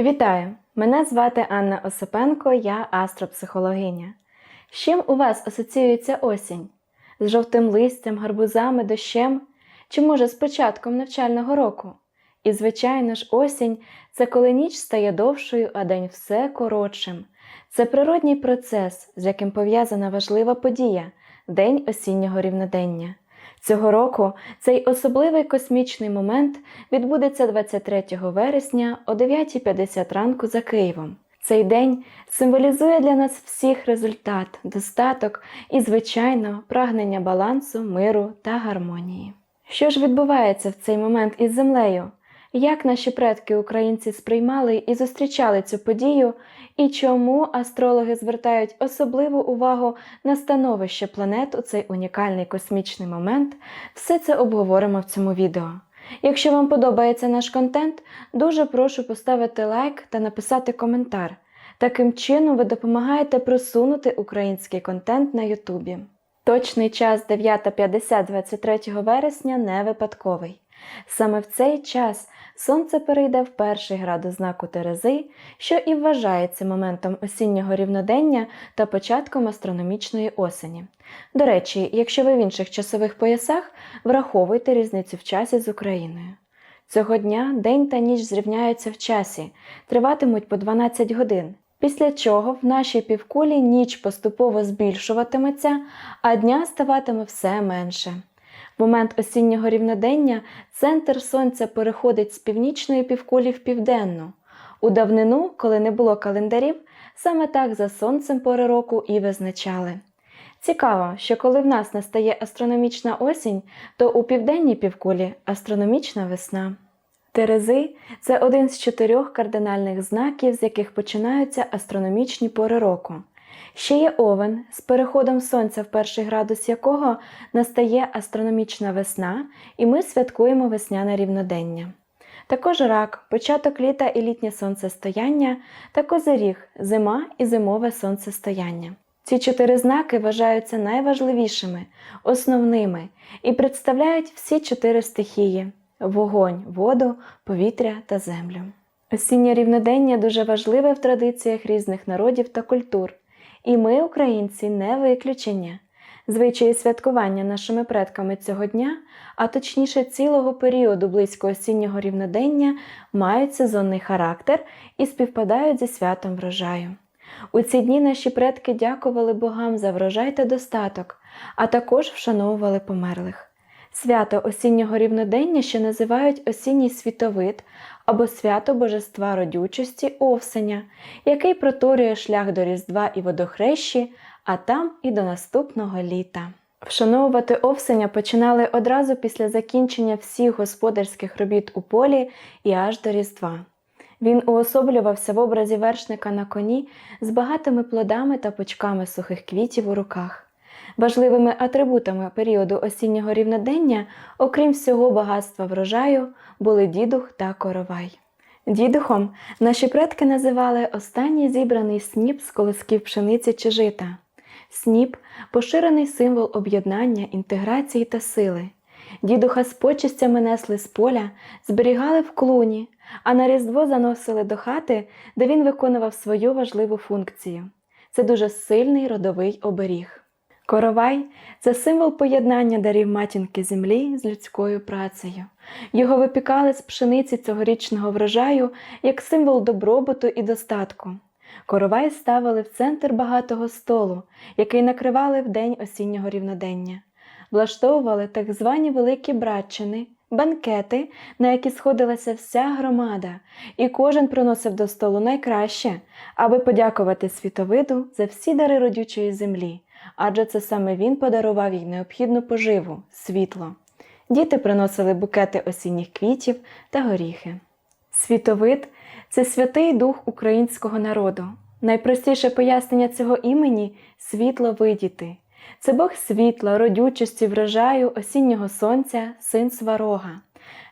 Вітаю! Мене звати Анна Осипенко, я астропсихологиня. З чим у вас асоціюється осінь? З жовтим листям, гарбузами, дощем? Чи може з початком навчального року? І, звичайно ж, осінь це коли ніч стає довшою, а день все коротшим. Це природній процес, з яким пов'язана важлива подія День осіннього рівнодення. Цього року цей особливий космічний момент відбудеться 23 вересня о 9.50 ранку за Києвом. Цей день символізує для нас всіх результат, достаток і, звичайно, прагнення балансу, миру та гармонії. Що ж відбувається в цей момент із землею? Як наші предки українці сприймали і зустрічали цю подію, і чому астрологи звертають особливу увагу на становище планет у цей унікальний космічний момент, все це обговоримо в цьому відео. Якщо вам подобається наш контент, дуже прошу поставити лайк та написати коментар. Таким чином ви допомагаєте просунути український контент на Ютубі. Точний час 9.50 23 вересня не випадковий. Саме в цей час Сонце перейде в перший градус знаку Терези, що і вважається моментом осіннього рівнодення та початком астрономічної осені. До речі, якщо ви в інших часових поясах, враховуйте різницю в часі з Україною. Цього дня день та ніч зрівняються в часі, триватимуть по 12 годин. Після чого в нашій півкулі ніч поступово збільшуватиметься, а дня ставатиме все менше. В момент осіннього рівнодення центр сонця переходить з північної півкулі в південну. У давнину, коли не було календарів, саме так за сонцем пори року і визначали. Цікаво, що коли в нас настає астрономічна осінь, то у південній півкулі астрономічна весна. Терези це один з чотирьох кардинальних знаків, з яких починаються астрономічні пори року. Ще є овен, з переходом сонця в перший градус якого настає астрономічна весна, і ми святкуємо весняне рівнодення. Також рак, початок літа і літнє сонцестояння та козиріг, зима і зимове сонцестояння. Ці чотири знаки вважаються найважливішими, основними і представляють всі чотири стихії вогонь, воду, повітря та землю. Осіннє рівнодення дуже важливе в традиціях різних народів та культур. І ми, українці, не виключення. Звичаї святкування нашими предками цього дня, а точніше цілого періоду близько осіннього рівнодення, мають сезонний характер і співпадають зі святом врожаю. У ці дні наші предки дякували богам за врожай та достаток, а також вшановували померлих. Свято осіннього рівнодення ще називають осінній світовид або свято Божества родючості Овсеня, який проторює шлях до Різдва і водохрещі, а там і до наступного літа. Вшановувати Овсеня починали одразу після закінчення всіх господарських робіт у полі і аж до Різдва. Він уособлювався в образі вершника на коні з багатими плодами та пучками сухих квітів у руках. Важливими атрибутами періоду осіннього рівнодення, окрім всього багатства врожаю, були дідух та коровай. Дідухом наші предки називали останній зібраний сніп з колосків пшениці чи жита. Сніп поширений символ об'єднання, інтеграції та сили. Дідуха з почистями несли з поля, зберігали в клуні, а на Різдво заносили до хати, де він виконував свою важливу функцію. Це дуже сильний родовий оберіг. Коровай це символ поєднання дарів матінки землі з людською працею. Його випікали з пшениці цьогорічного врожаю як символ добробуту і достатку. Коровай ставили в центр багатого столу, який накривали в день осіннього рівнодення, влаштовували так звані великі братчини, банкети, на які сходилася вся громада, і кожен приносив до столу найкраще, аби подякувати світовиду за всі дари родючої землі адже це саме він подарував їй необхідну поживу, світло. Діти приносили букети осінніх квітів та горіхи. Світовид це святий дух українського народу. Найпростіше пояснення цього імені світло видіти. Це Бог світла, родючості, врожаю, осіннього сонця, син сварога.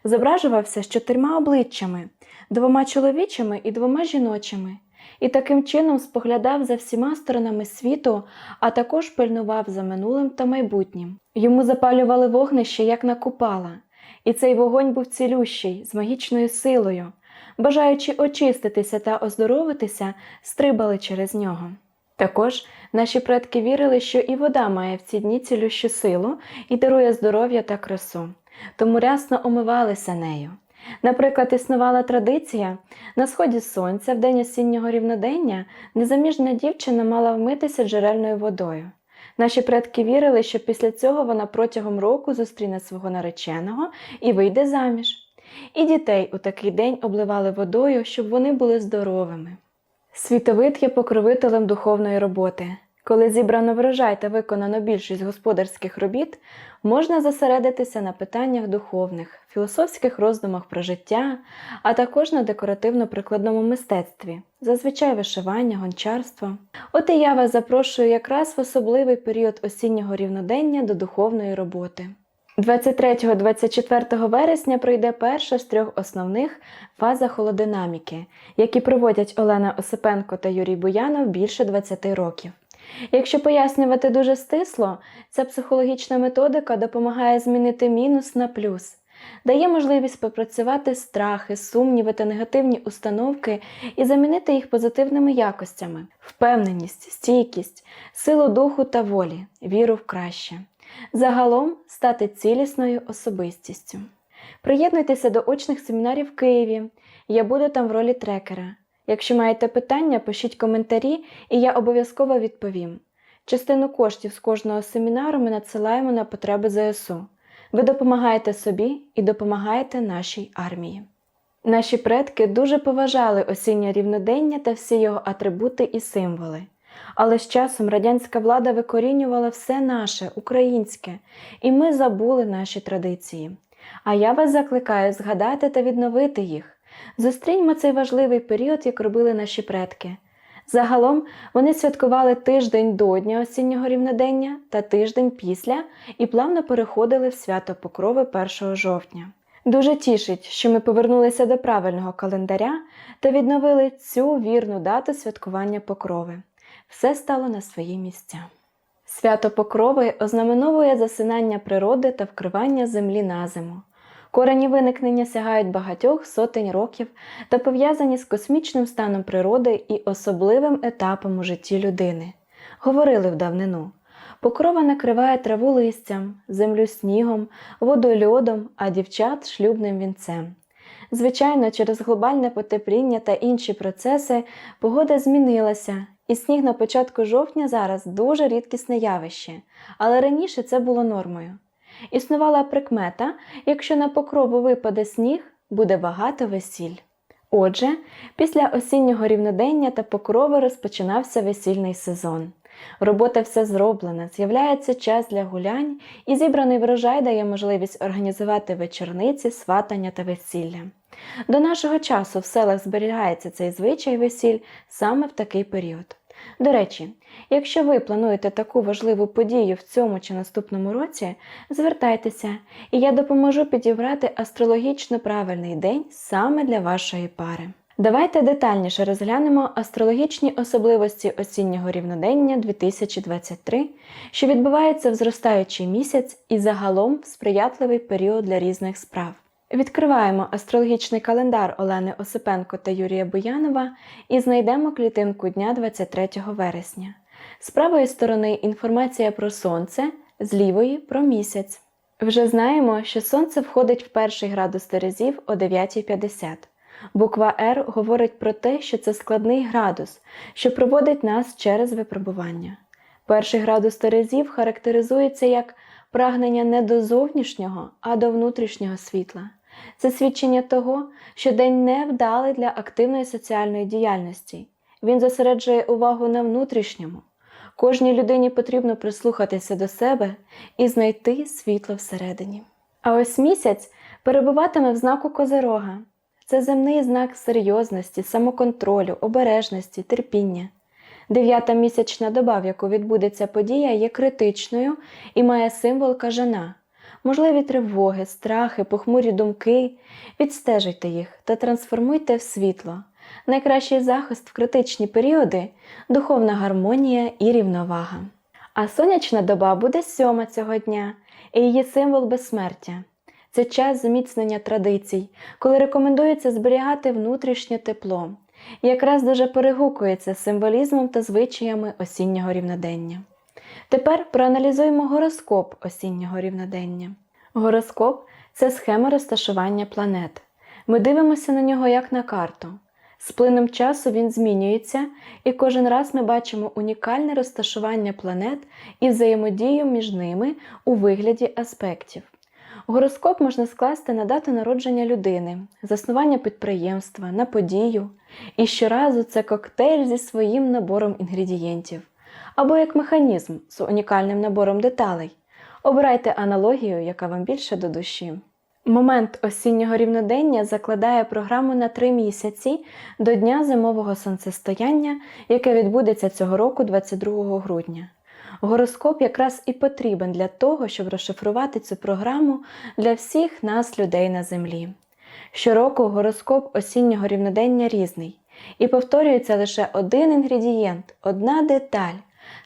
Зображувався з чотирма обличчями, двома чоловічими і двома жіночими і таким чином споглядав за всіма сторонами світу, а також пильнував за минулим та майбутнім. Йому запалювали вогнище, як на купала, і цей вогонь був цілющий, з магічною силою. бажаючи очиститися та оздоровитися, стрибали через нього. Також наші предки вірили, що і вода має в ці дні цілющу силу і дарує здоров'я та красу, тому рясно омивалися нею. Наприклад, існувала традиція на сході сонця в день осіннього рівнодення незаміжня дівчина мала вмитися джерельною водою. Наші предки вірили, що після цього вона протягом року зустріне свого нареченого і вийде заміж. І дітей у такий день обливали водою, щоб вони були здоровими. Світовид є покровителем духовної роботи. Коли зібрано врожай та виконано більшість господарських робіт, можна зосередитися на питаннях духовних, філософських роздумах про життя, а також на декоративно-прикладному мистецтві, зазвичай вишивання, гончарство. От і я вас запрошую якраз в особливий період осіннього рівнодення до духовної роботи. 23-24 вересня пройде перша з трьох основних фаза холодинаміки, які проводять Олена Осипенко та Юрій Буянов більше 20 років. Якщо пояснювати дуже стисло, ця психологічна методика допомагає змінити мінус на плюс, дає можливість попрацювати страхи, сумніви та негативні установки і замінити їх позитивними якостями, впевненість, стійкість, силу духу та волі, віру в краще. Загалом стати цілісною особистістю. Приєднуйтеся до очних семінарів в Києві. Я буду там в ролі трекера. Якщо маєте питання, пишіть коментарі, і я обов'язково відповім. Частину коштів з кожного семінару ми надсилаємо на потреби ЗСУ. Ви допомагаєте собі і допомагаєте нашій армії. Наші предки дуже поважали осіннє рівнодення та всі його атрибути і символи. Але з часом радянська влада викорінювала все наше, українське, і ми забули наші традиції. А я вас закликаю згадати та відновити їх. Зустріньмо цей важливий період, як робили наші предки. Загалом вони святкували тиждень до дня осіннього рівнодення та тиждень після і плавно переходили в свято Покрови 1 жовтня. Дуже тішить, що ми повернулися до правильного календаря та відновили цю вірну дату святкування Покрови. Все стало на свої місця. Свято Покрови ознаменовує засинання природи та вкривання землі на зиму. Корені виникнення сягають багатьох сотень років та пов'язані з космічним станом природи і особливим етапом у житті людини. Говорили в давнину. Покрова накриває траву листям, землю снігом, воду льодом, а дівчат шлюбним вінцем. Звичайно, через глобальне потепління та інші процеси погода змінилася, і сніг на початку жовтня зараз дуже рідкісне явище, але раніше це було нормою. Існувала прикмета, якщо на покрову випаде сніг, буде багато весіль. Отже, після осіннього рівнодення та покрови розпочинався весільний сезон. Робота вся зроблена, з'являється час для гулянь, і зібраний врожай дає можливість організувати вечорниці, сватання та весілля. До нашого часу в селах зберігається цей звичай весіль саме в такий період. До речі, якщо ви плануєте таку важливу подію в цьому чи наступному році, звертайтеся, і я допоможу підібрати астрологічно правильний день саме для вашої пари. Давайте детальніше розглянемо астрологічні особливості осіннього рівнодення 2023, що відбувається в зростаючий місяць і загалом в сприятливий період для різних справ. Відкриваємо астрологічний календар Олени Осипенко та Юрія Буянова і знайдемо клітинку дня 23 вересня. З правої сторони інформація про сонце, з лівої про місяць. Вже знаємо, що сонце входить в перший градус Терезів о 9.50. Буква R говорить про те, що це складний градус, що проводить нас через випробування. Перший градус Терезів характеризується як прагнення не до зовнішнього, а до внутрішнього світла. Це свідчення того, що день не вдалий для активної соціальної діяльності. Він зосереджує увагу на внутрішньому. Кожній людині потрібно прислухатися до себе і знайти світло всередині. А ось місяць перебуватиме в знаку Козирога. Це земний знак серйозності, самоконтролю, обережності, терпіння. Дев'ята місячна доба, в яку відбудеться подія, є критичною і має символ кажана. Можливі тривоги, страхи, похмурі думки. Відстежуйте їх та трансформуйте в світло. Найкращий захист в критичні періоди духовна гармонія і рівновага. А сонячна доба буде сьома цього дня, і її символ безсмертя. це час зміцнення традицій, коли рекомендується зберігати внутрішнє тепло, якраз дуже перегукується з символізмом та звичаями осіннього рівнодення. Тепер проаналізуємо гороскоп осіннього рівнодення. Гороскоп це схема розташування планет. Ми дивимося на нього як на карту. З плином часу він змінюється, і кожен раз ми бачимо унікальне розташування планет і взаємодію між ними у вигляді аспектів. Гороскоп можна скласти на дату народження людини, заснування підприємства, на подію, і щоразу це коктейль зі своїм набором інгредієнтів, або як механізм з унікальним набором деталей. Обирайте аналогію, яка вам більше до душі. Момент осіннього рівнодення закладає програму на три місяці до Дня зимового сонцестояння, яке відбудеться цього року 22 грудня. Гороскоп якраз і потрібен для того, щоб розшифрувати цю програму для всіх нас, людей на землі. Щороку гороскоп осіннього рівнодення різний, і повторюється лише один інгредієнт, одна деталь.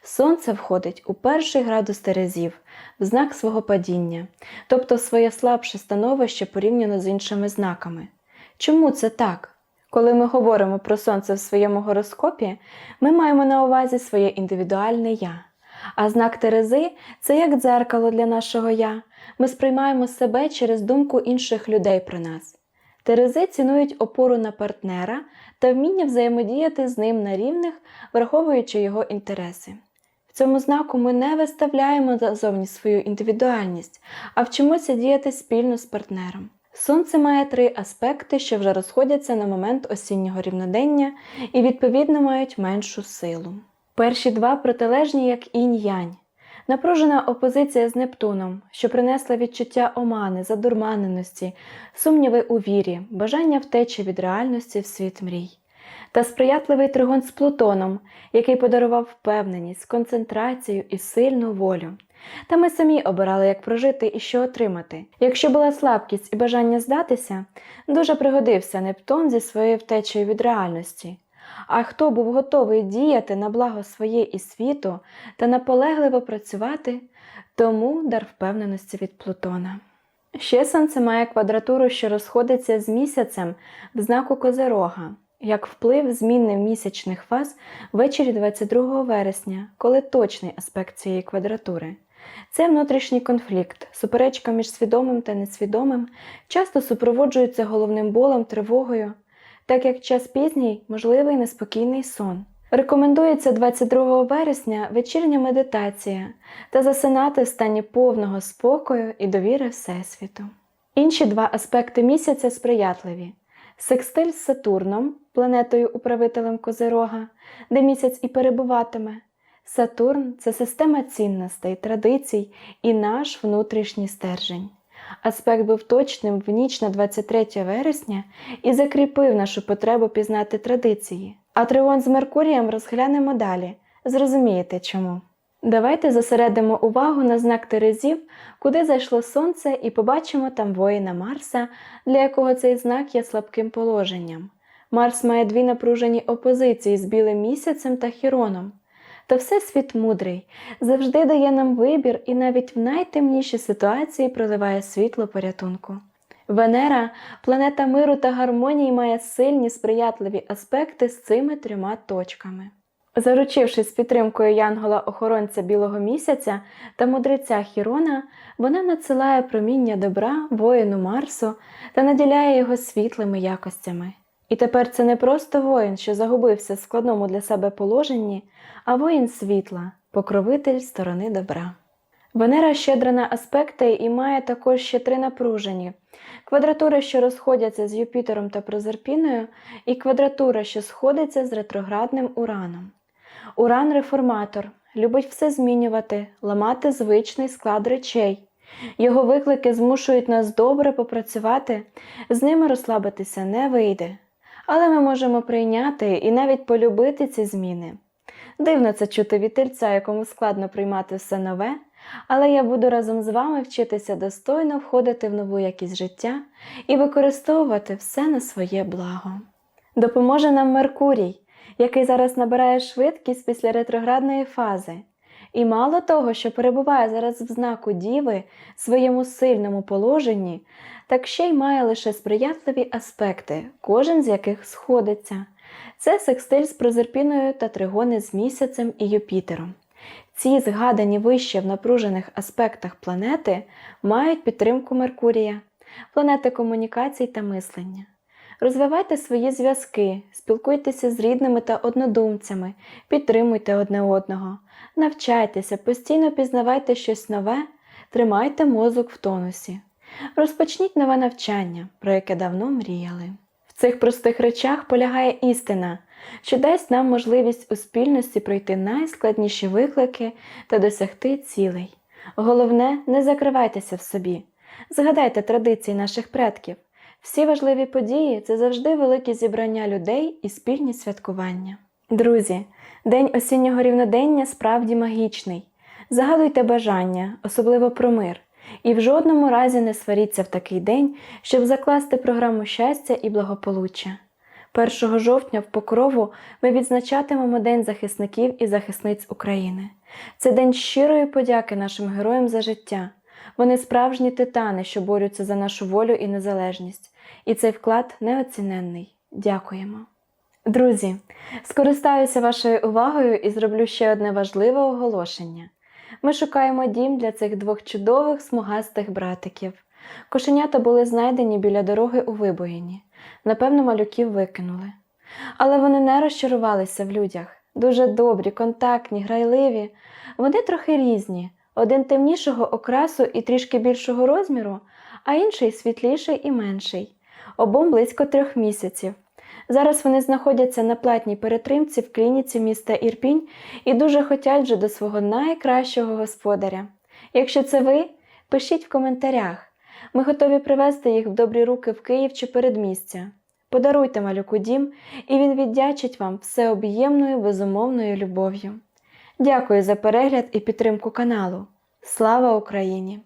Сонце входить у перший градус Терезів, в знак свого падіння, тобто своє слабше становище порівняно з іншими знаками. Чому це так? Коли ми говоримо про сонце в своєму гороскопі, ми маємо на увазі своє індивідуальне я. А знак Терези це як дзеркало для нашого я. Ми сприймаємо себе через думку інших людей про нас. Терези цінують опору на партнера та вміння взаємодіяти з ним на рівних, враховуючи його інтереси. В цьому знаку ми не виставляємо назовні свою індивідуальність, а вчимося діяти спільно з партнером. Сонце має три аспекти, що вже розходяться на момент осіннього рівнодення і відповідно мають меншу силу. Перші два протилежні як інь-янь. Напружена опозиція з Нептуном, що принесла відчуття омани, задурманеності, сумніви у вірі, бажання втечі від реальності в світ мрій, та сприятливий тригон з Плутоном, який подарував впевненість, концентрацію і сильну волю. Та ми самі обирали, як прожити і що отримати. Якщо була слабкість і бажання здатися, дуже пригодився Нептун зі своєю втечею від реальності. А хто був готовий діяти на благо своє і світу та наполегливо працювати, тому дар впевненості від Плутона. Ще сонце має квадратуру, що розходиться з місяцем в знаку Козирога, як вплив зміни місячних фаз ввечері 22 вересня, коли точний аспект цієї квадратури. Це внутрішній конфлікт, суперечка між свідомим та несвідомим, часто супроводжується головним болем, тривогою, так як час пізній можливий неспокійний сон. Рекомендується 22 вересня вечірня медитація та засинати в стані повного спокою і довіри Всесвіту. Інші два аспекти місяця сприятливі: секстиль з Сатурном, планетою-управителем Козирога, де місяць і перебуватиме. Сатурн це система цінностей, традицій і наш внутрішній стержень. Аспект був точним в ніч на 23 вересня і закріпив нашу потребу пізнати традиції. А трион з Меркурієм розглянемо далі. Зрозумієте чому. Давайте зосередимо увагу на знак Терезів, куди зайшло сонце, і побачимо там воїна Марса, для якого цей знак є слабким положенням. Марс має дві напружені опозиції з білим місяцем та Хіроном. Та Всесвіт мудрий завжди дає нам вибір і навіть в найтемніші ситуації проливає світло порятунку. Венера, планета миру та гармонії, має сильні сприятливі аспекти з цими трьома точками. Заручившись підтримкою Янгола-охоронця білого місяця та мудреця Хірона, вона надсилає проміння добра воїну Марсу та наділяє його світлими якостями. І тепер це не просто воїн, що загубився в складному для себе положенні, а воїн світла, покровитель сторони добра. Венера щедра на аспекти і має також ще три напружені: квадратури, що розходяться з Юпітером та Прозерпіною, і квадратура, що сходиться з ретроградним Ураном. Уран реформатор, любить все змінювати, ламати звичний склад речей. Його виклики змушують нас добре попрацювати, з ними розслабитися не вийде. Але ми можемо прийняти і навіть полюбити ці зміни. Дивно це чути від тельця, якому складно приймати все нове, але я буду разом з вами вчитися достойно входити в нову якість життя і використовувати все на своє благо. Допоможе нам Меркурій, який зараз набирає швидкість після ретроградної фази. І мало того, що перебуває зараз в знаку Діви своєму сильному положенні, так ще й має лише сприятливі аспекти, кожен з яких сходиться. Це секстиль з прозерпіною та тригони з місяцем і Юпітером. Ці згадані вище в напружених аспектах планети мають підтримку Меркурія, планети комунікацій та мислення. Розвивайте свої зв'язки, спілкуйтеся з рідними та однодумцями, підтримуйте одне одного, навчайтеся, постійно пізнавайте щось нове, тримайте мозок в тонусі. Розпочніть нове навчання, про яке давно мріяли. В цих простих речах полягає істина, що дасть нам можливість у спільності пройти найскладніші виклики та досягти цілей. Головне, не закривайтеся в собі. Згадайте традиції наших предків. Всі важливі події це завжди великі зібрання людей і спільні святкування. Друзі, день осіннього рівнодення справді магічний. Загадуйте бажання, особливо про мир, і в жодному разі не сваріться в такий день, щоб закласти програму щастя і благополуччя. 1 жовтня в Покрову ми відзначатимемо День захисників і захисниць України. Це день щирої подяки нашим героям за життя. Вони справжні титани, що борються за нашу волю і незалежність, і цей вклад неоціненний. Дякуємо. Друзі, скористаюся вашою увагою і зроблю ще одне важливе оголошення. Ми шукаємо дім для цих двох чудових смугастих братиків. Кошенята були знайдені біля дороги у Вибоїні. Напевно, малюків викинули. Але вони не розчарувалися в людях. Дуже добрі, контактні, грайливі. Вони трохи різні. Один темнішого окрасу і трішки більшого розміру, а інший світліший і менший. Обом близько трьох місяців. Зараз вони знаходяться на платній перетримці в клініці міста Ірпінь і дуже хотять вже до свого найкращого господаря. Якщо це ви, пишіть в коментарях. Ми готові привезти їх в добрі руки в Київ чи передмістя. Подаруйте малюку дім, і він віддячить вам всеоб'ємною безумовною любов'ю. Дякую за перегляд і підтримку каналу. Слава Україні!